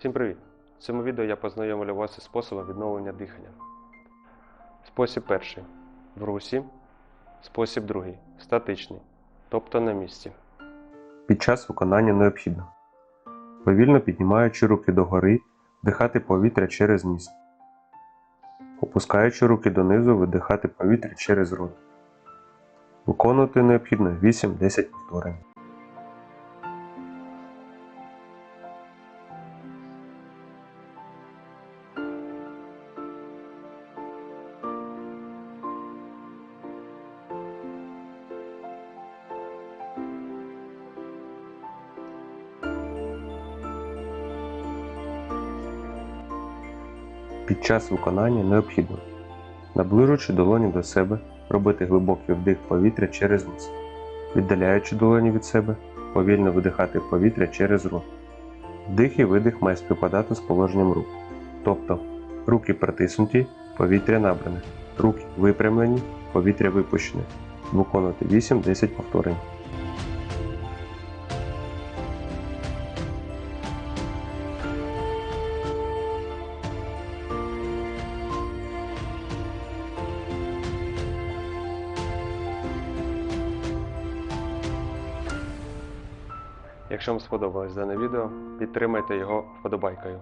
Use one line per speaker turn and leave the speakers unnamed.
Всім привіт! В цьому відео я познайомлю вас із способом відновлення дихання. Спосіб перший в русі. Спосіб другий статичний, тобто на місці. Під час виконання необхідно повільно піднімаючи руки догори, вдихати повітря через ніс. Опускаючи руки донизу, видихати повітря через рот. Виконувати необхідно 8-10 повторень. Під час виконання необхідно, наближуючи долоні до себе, робити глибокий вдих повітря через ніс, віддаляючи долоні від себе, повільно видихати повітря через рот. Вдих і видих має співпадати з положенням рук. Тобто руки притиснуті, повітря набране, руки випрямлені, повітря випущене. Виконувати 8-10 повторень. Якщо вам сподобалось дане відео, підтримайте його вподобайкою.